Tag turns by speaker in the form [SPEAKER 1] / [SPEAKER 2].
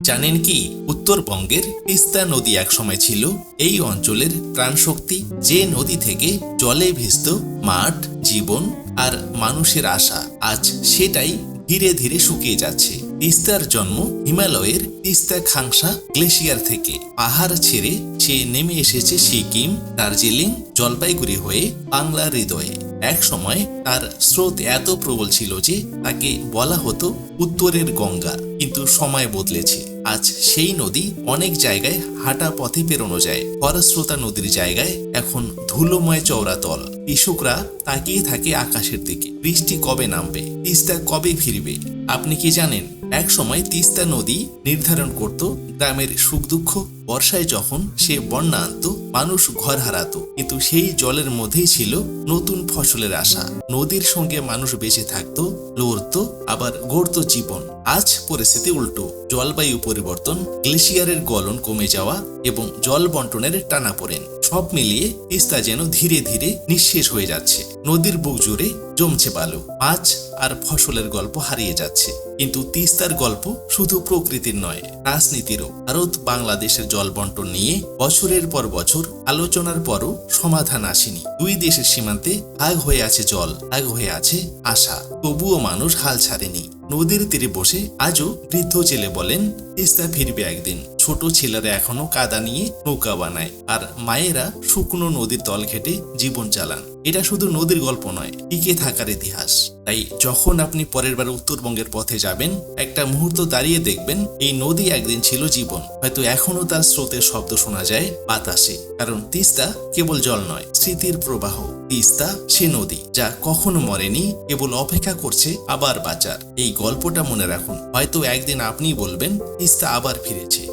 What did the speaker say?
[SPEAKER 1] জানেন কি, উত্তরবঙ্গের তিস্তা নদী একসময় ছিল এই অঞ্চলের প্রাণশক্তি। যে নদী থেকে জলে ভিজত মাঠ, জীবন আর মানুষের আশা আজ সেটাই ধীরে ধীরে শুকিয়ে যাচ্ছে। তিস্তার জন্ম হিমালয়ের তিস্তা খাংসা গ্লেশিয়ার থেকে। পাহাড় ছেড়ে সে নেমে এসেছে সিকিম, দার্জিলিং, জলপাইগুড়ি হয়ে বাংলার হৃদয়ে। এক সময় তার স্রোত এত প্রবল ছিল যে তাকে বলা হতো উত্তরের গঙ্গা, কিন্তু সময় বদলেছে। আজ সেই নদী অনেক জায়গায় হাঁটা পথে পেরোনো যায়। খরস্রোতা নদীর জায়গায় এখন ধুলোময় চৌরাতল কৃষকরা তাকিয়ে থাকে আকাশের দিকে। বৃষ্টি কবে নামবে? তিস্তা কবে ফিরবে? আপনি কি জানেন? এক সময় তিস্তা নদী নির্ধারণ করত গ্রামের সুখ দুঃখ, বর্ষায় যখন সে বন্যা আনত, মানুষ ঘর হারাত। কিন্তু সেই জলের মধ্যেই ছিল নতুন ফসলের আশা। নদীর সঙ্গে মানুষ বেঁচে থাকতো, লড়ত, আবার গড়ত জীবন। আজ পরিস্থিতি উল্টো। জলবায়ু পরিবর্তন, গ্লেশিয়ারের গলন কমে যাওয়া এবং জল বন্টনের টানাপোড়েন সব মিলিয়ে তিস্তা যেন ধীরে ধীরে নিঃশেষ হয়ে যাচ্ছে। নদীর বুক জুড়ে জমছে বালু, মাছ আর ফসলের গল্প হারিয়ে যাচ্ছে। কিন্তু তিস্তার গল্প শুধু প্রকৃতির নয়, রাজনীতিরও। ভারত বাংলাদেশের জল বন্টন নিয়ে বছরের পর বছর আলোচনার পরও সমাধান আসেনি। দুই দেশের সীমান্তে ভাগ হয়ে আছে জল, ভাগ হয়ে আছে আশা। তবুও মানুষ হাল ছাড়েনি। নদীর তীরে বসে আজও বৃদ্ধ ছেলে বলেন, তিস্তা ফিরবে একদিন। ছোট ছেলেরা এখনও কাদা নিয়ে নৌকা বানায়, আর মায়েরা শুকনো নদীর তল ঘেটে জীবন চালান। এটা শুধু নদীর গল্প নয়, টিকে থাকার ইতিহাস। তাই যখন আপনি পরের বার উত্তরবঙ্গের পথে যাবেন, একটা মুহূর্ত দাঁড়িয়ে দেখবেন, এই নদী একদিন ছিল জীবন। হয়তো এখনও তার স্রোতের শব্দ শোনা যায় বাতাসে। কারণ তিস্তা কেবল জল নয়, স্মৃতির প্রবাহ। তিস্তা সে নদী, যা কখনো মরেনি, কেবল অপেক্ষা করছে আবার বাঁচার। এই গল্পটা মনে রাখুন। হয়তো একদিন আপনি বলবেন, তিস্তা আবার ফিরেছে।